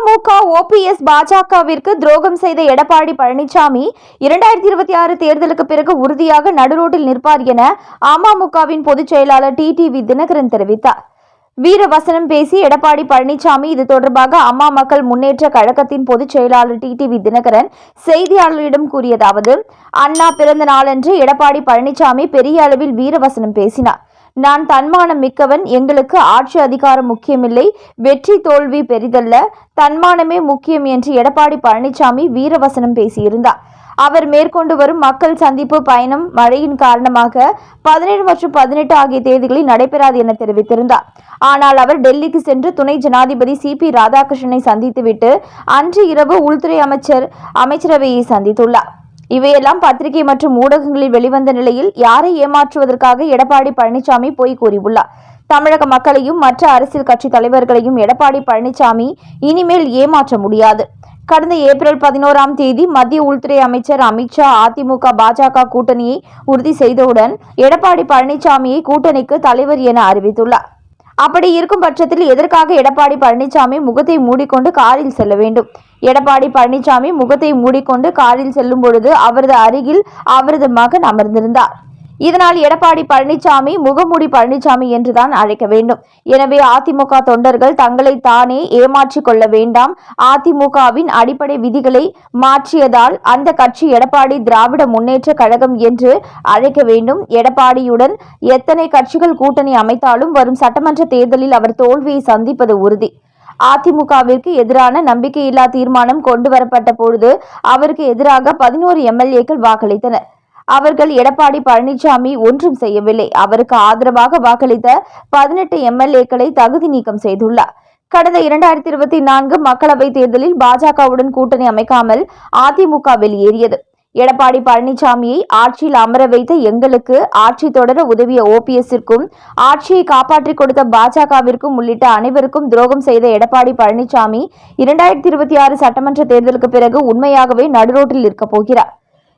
AMMK OPS பாஜகவிற்கு துரோகம் செய்த எடப்பாடி பழனிசாமி இரண்டாயிரத்தி இருபத்தி ஆறு தேர்தலுக்கு பிறகு உறுதியாக நடுரோட்டில் நிற்பார் என அமமுகவின் பொதுச் செயலாளர் டி டிவி தினகரன் தெரிவித்தார். வீரவசனம் பேசி எடப்பாடி பழனிசாமி இது தொடர்பாக அம்மா மக்கள் முன்னேற்ற கழகத்தின் பொதுச் செயலாளர் டிடிவி தினகரன் செய்தியாளர்களிடம் கூறியதாவது அண்ணா பிறந்த நாளன்று எடப்பாடி பழனிசாமி பெரிய அளவில் வீரவசனம் பேசினார். நான் தன்மானம் மிக்கவன் எங்களுக்கு ஆட்சி அதிகாரம் முக்கியமில்லை வெற்றி தோல்வி பெரிதல்ல தன்மானமே முக்கியம் என்று எடப்பாடி பழனிசாமி வீரவசனம் பேசியிருந்தார். அவர் மேற்கொண்டு வரும் மக்கள் சந்திப்பு பயணம் மழையின் காரணமாக பதினேழு மற்றும் பதினெட்டு ஆகிய தேதிகளில் நடைபெறாது என தெரிவித்திருந்தார். ஆனால் அவர் டெல்லிக்கு சென்று துணை ஜனாதிபதி சி பி ராதாகிருஷ்ணனை சந்தித்துவிட்டு அன்று இரவு உள்துறை அமைச்சர் அமைச்சரவையை சந்தித்துள்ளார். இவையெல்லாம் பத்திரிகை மற்றும் ஊடகங்களில் வெளிவந்த நிலையில் யாரை ஏமாற்றுவதற்காக எடப்பாடி பழனிசாமி பொய் கூறியுள்ளார். தமிழக மக்களையும் மற்ற அரசியல் கட்சி தலைவர்களையும் எடப்பாடி பழனிசாமி இனிமேல் ஏமாற்ற முடியாது. கடந்த ஏப்ரல் பதினோராம் தேதி மத்திய உள்துறை அமைச்சர் அமித்ஷா அதிமுக பாஜக கூட்டணியை உறுதி செய்தவுடன் எடப்பாடி பழனிசாமியை கூட்டணிக்கு தலைவர் என அறிவித்துள்ளார். அப்படி இருக்கும் பட்சத்தில் எதற்காக எடப்பாடி பழனிசாமி முகத்தை மூடிக்கொண்டு காரில் செல்ல வேண்டும்? எடப்பாடி பழனிசாமி முகத்தை மூடிக்கொண்டு காரில் செல்லும் பொழுது அவரது அருகில் அவரது மகன் அமர்ந்திருந்தார். இதனால் எடப்பாடி பழனிசாமி முகமூடி பழனிசாமி என்றுதான் அழைக்க வேண்டும். எனவே அதிமுக தொண்டர்கள் தங்களை தானே ஏமாற்றிக் கொள்ள வேண்டாம். அதிமுகவின் அடிப்படை விதிகளை மாற்றியதால் அந்த கட்சி எடப்பாடி திராவிட முன்னேற்ற கழகம் என்று அழைக்க வேண்டும். எடப்பாடியுடன் எத்தனை கட்சிகள் கூட்டணி அமைத்தாலும் வரும் சட்டமன்ற தேர்தலில் அவர் தோல்வியை சந்திப்பது உறுதி. அதிமுகவிற்கு எதிரான நம்பிக்கையில்லா தீர்மானம் கொண்டு வரப்பட்ட பொழுது அவருக்கு எதிராக பதினோரு எம்எல்ஏக்கள் வாக்களித்தனர். அவர்கள் எடப்பாடி பழனிசாமி ஒன்றும் செய்யவில்லை. அவருக்கு ஆதரவாக வாக்களித்த பதினெட்டு எம்எல்ஏக்களை தகுதி நீக்கம் செய்துள்ளார். கடந்த இரண்டாயிரத்தி இருபத்தி நான்கு மக்களவைத் தேர்தலில் பாஜகவுடன் கூட்டணி அமைக்காமல் அதிமுக வெளியேறியது. எடப்பாடி பழனிசாமியை ஆட்சியில் அமர வைத்த எங்களுக்கு ஆட்சி தொடர உதவிய ஓபிஎஸ்ஸிற்கும் ஆட்சியை காப்பாற்றிக் கொடுத்த பாஜகவிற்கும் உள்ளிட்ட அனைவருக்கும் துரோகம் செய்த எடப்பாடி பழனிசாமி இரண்டாயிரத்தி இருபத்தி ஆறு சட்டமன்ற தேர்தலுக்கு பிறகு உண்மையாகவே நடுரோட்டில் இருக்கப் போகிறார்.